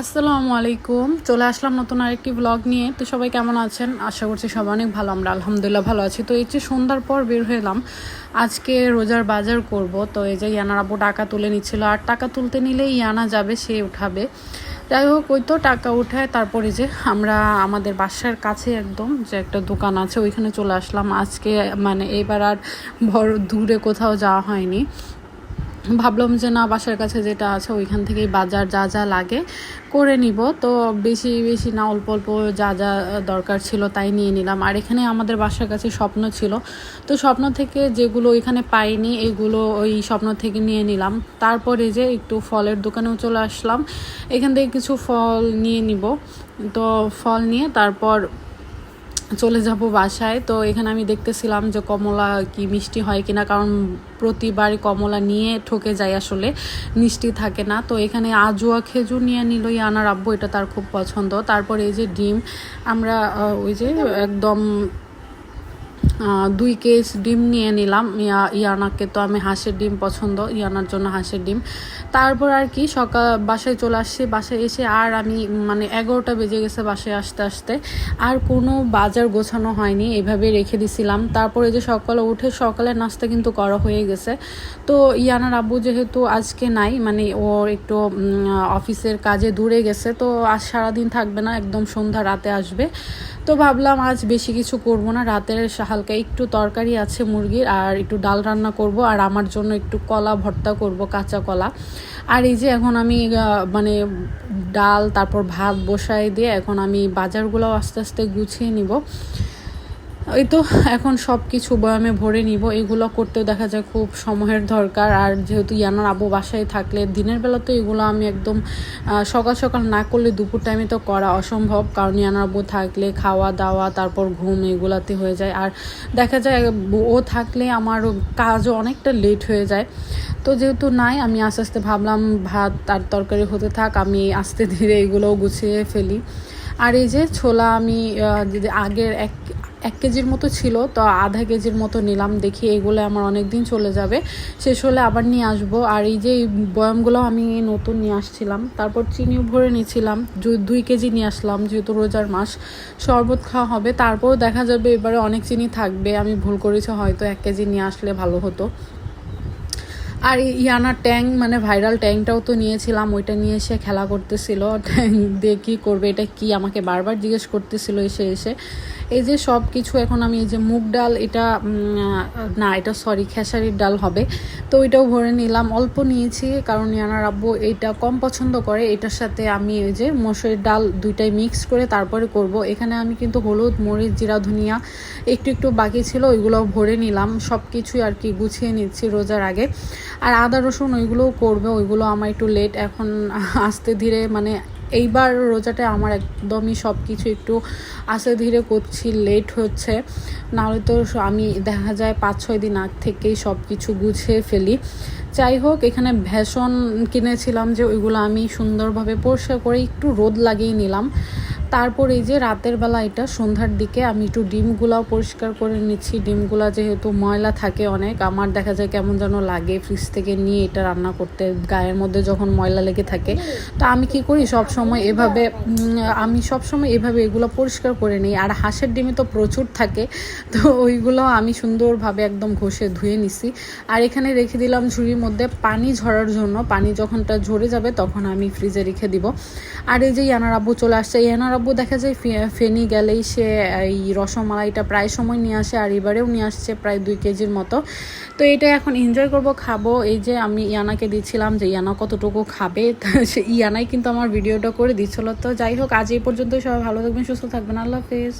আসসালামু আলাইকুম। চলে আসলাম নতুন আরেকটি ব্লগ নিয়ে। তো সবাই কেমন আছেন? আশা করছি সবাই অনেক ভালো। আমরা আলহামদুলিল্লাহ ভালো আছি। তো এই যে সন্ধ্যার পর বের হলাম আজকে রোজার বাজার করব। তো এই যে ইয়ানার আব্বু টাকা তুলে নিচ্ছিল। আর টাকা তুলতে নিলে ইয়ানা যাবে, সে উঠাবে। যাই হোক, ওই তো টাকা উঠায় তারপরে যে আমরা আমাদের বাসার কাছে একদম যে একটা দোকান আছে, ওইখানে চলে আসলাম। আজকে মানে এবার আর বড় দূরে কোথাও যাওয়া হয়নি। ভাবলাম যে না, বাসার কাছে যেটা আছে ওইখান থেকেই বাজার যা যা লাগে করে নিব। তো বেশি বেশি না, অল্প অল্প যা যা দরকার ছিল তাই নিয়ে নিলাম। আর এখানে আমাদের বাসার কাছে স্বপ্ন ছিল। তো স্বপ্ন থেকে যেগুলো ওইখানে পাইনি, এগুলো ওই স্বপ্ন থেকে নিয়ে নিলাম। তারপরে যে একটু ফলের দোকানেও চলে আসলাম। এখান থেকে কিছু ফল নিয়ে নিব। তো ফল নিয়ে তারপর চলে যাব বাসায়। তো এখানে আমি দেখতেছিলাম যে কমলা কি মিষ্টি হয় কিনা, কারণ প্রতিবার কমলা নিয়ে ঠকে যায় আসলে, মিষ্টি থাকে না। তো এখানে আজুয়া খেজুর নিয়ে নিল আনার আব্বু, এটা তার খুব পছন্দ। তারপরে এই যে ডিম, আমরা ওই যে একদম দুই কেস ডিম নিয়ে নিলাম। ইয়া- ইয়ানাকে তো আমি হাঁসের ডিম পছন্দ, ইয়ানার জন্য হাঁসের ডিম। তারপর আর কি, সকাল, বাসায় চলে আসছি। বাসায় এসে আর আমি মানে এগারোটা বেজে গেছে বাসায় আসতে আসতে। আর কোনো বাজার গোছানো হয়নি, এভাবে রেখে দিছিলাম। তারপরে যে সকালে উঠে, সকালের নাস্তা কিন্তু করা হয়ে গেছে। তো ইয়ানার আব্বু যেহেতু আজকে নাই মানে ওর একটু অফিসের কাজে দূরে গেছে, তো আজ সারাদিন থাকবে না, একদম সন্ধ্যা রাতে আসবে। তো ভাবলাম আজ বেশি কিছু করব না, রাতের হালকা একটু তরকারি আছে মুরগির আর একটু ডাল রান্না করব আর আমার জন্য একটু কলা ভর্তা করব, কাঁচা কলা। আর এই যে এখন আমি মানে ডাল, তারপর ভাত বসাই দিয়ে এখন আমি বাজারগুলো আস্তে আস্তে গুছিয়ে নিব। এই তো, এখন সব কিছু বয়ামে ভরে নিব। এগুলো করতেও দেখা যায় খুব সময়ের দরকার। আর যেহেতু ইয়ানার আবু বাসায় থাকলে দিনের বেলা তো এগুলো আমি একদম সকাল সকাল না করলে দুপুর টাইমে তো করা অসম্ভব। কারণ ইয়ানার আবু থাকলে খাওয়া দাওয়া, তারপর ঘুম এগুলাতে হয়ে যায়। আর দেখা যায় ও থাকলে আমার কাজও অনেকটা লেট হয়ে যায়। তো যেহেতু নাই, আমি আস্তে আস্তে ভাবলাম ভাত আর তরকারি হতে থাক, আমি আস্তে ধীরে এগুলোও গুছিয়ে ফেলি। আর এই যে ছোলা আমি আগের এক এক কেজির মতো ছিল, তো আধা কেজির মতো নিলাম। দেখি এগুলো আমার অনেক দিন চলে যাবে। শেষ হলে আবার নিয়ে আসব। আর এই যে বয়ামগুলো আমি নতুন নিয়ে আসছিলাম, তারপর চিনিও ভরে নিয়েছিলাম। দুই কেজি নিয়ে আসলাম, যেহেতু রোজার মাস, শরবত খাওয়া হবে। তারপর দেখা যাবে এবারে অনেক চিনি থাকবে। আমি ভুল করেছি, হয়তো এক কেজি নিয়ে আসলে ভালো হতো। আর এই ইয়ানার ট্যাং মানে ভাইরাল ট্যাংটাও তো নিয়েছিলাম, ওইটা নিয়ে এসে খেলা করতেছিল। ট্যাং দিয়ে কী করবে, এটা কি আমাকে বারবার জিজ্ঞেস করতেছিল এসে এসে। এই যে সব কিছু এখন আমি এই যে মুগ ডাল, এটা না, এটা সরি খেসারির ডাল হবে। তো ওইটাও ভরে নিলাম। অল্প নিয়েছি, কারণ ইয়ানার আব্বু এইটা কম পছন্দ করে। এটার সাথে আমি ওই যে মসুরির ডাল দুইটাই মিক্স করে তারপরে করব। এখানে আমি কিন্তু হলুদ, মরিচ, জিরা, ধনিয়া একটু একটু বাকি ছিল, ওইগুলোও ভরে নিলাম। সব কিছুই আর কি গুছিয়ে নিচ্ছি রোজার আগে। আর আদা রসুন ওইগুলোও করবে, ওইগুলো আমার একটু লেট এখন আস্তে ধীরে মানে এইবার রোজাটা আমার একদমই সব কিছু একটু আস্তে ধীরে করছি লেট হচ্ছে। নাহলে তো আমি দেখা যায় পাঁচ ছয় দিন আগ থেকেই সব কিছু গুছিয়ে ফেলি। যাই হোক, এখানে ভেষণ কিনেছিলাম যে ওইগুলো আমি সুন্দরভাবে পরিষ্কার করে একটু রোদ লাগিয়ে নিলাম। তারপর এই যে রাতের বেলা এটা, সন্ধ্যার দিকে আমি একটু ডিমগুলাও পরিষ্কার করে নিচ্ছি। ডিমগুলা যেহেতু ময়লা থাকে অনেক, আমার দেখা যায় কেমন যেন লাগে ফ্রিজ থেকে নিয়ে এটা রান্না করতে, গায়ের মধ্যে যখন ময়লা লেগে থাকে। তো আমি কি করি সব সময় এভাবে আমি সব সময় এভাবে এগুলো পরিষ্কার করে নিই। আর হাঁসের ডিমে তো প্রচুর থাকে, তো ওইগুলো আমি সুন্দরভাবে একদম ঘষে ধুয়ে নিছি। আর এখানে রেখে দিলাম ঝুড়ির মধ্যে পানি ঝরার জন্য। পানি যখনটা ঝরে যাবে তখন আমি ফ্রিজে রেখে দিব। আর এই যে ইয়ানার আব্বু চলে আসছে, ইয়ানার আব্বু দেখা যায় ফেনি গেলেই সে, এই রসমালাইটা প্রায় সময় নিয়ে আসে, আর এবারেও নিয়ে আসছে প্রায় দুই কেজির মতো। তো এটা এখন এনজয় করব, খাব। এই যে আমি ইয়ানাকে দিচ্ছিলাম যে, ইয়ানা কতটুকু খাবে? সে ইয়ানাই কিন্তু আমার ভিডিওটা করে দিচ্ছিল। তো যাই হোক, আজ এই পর্যন্ত সবাই ভালো থাকবেন, সুস্থ থাকবেন। আল্লাহ হাফেজ।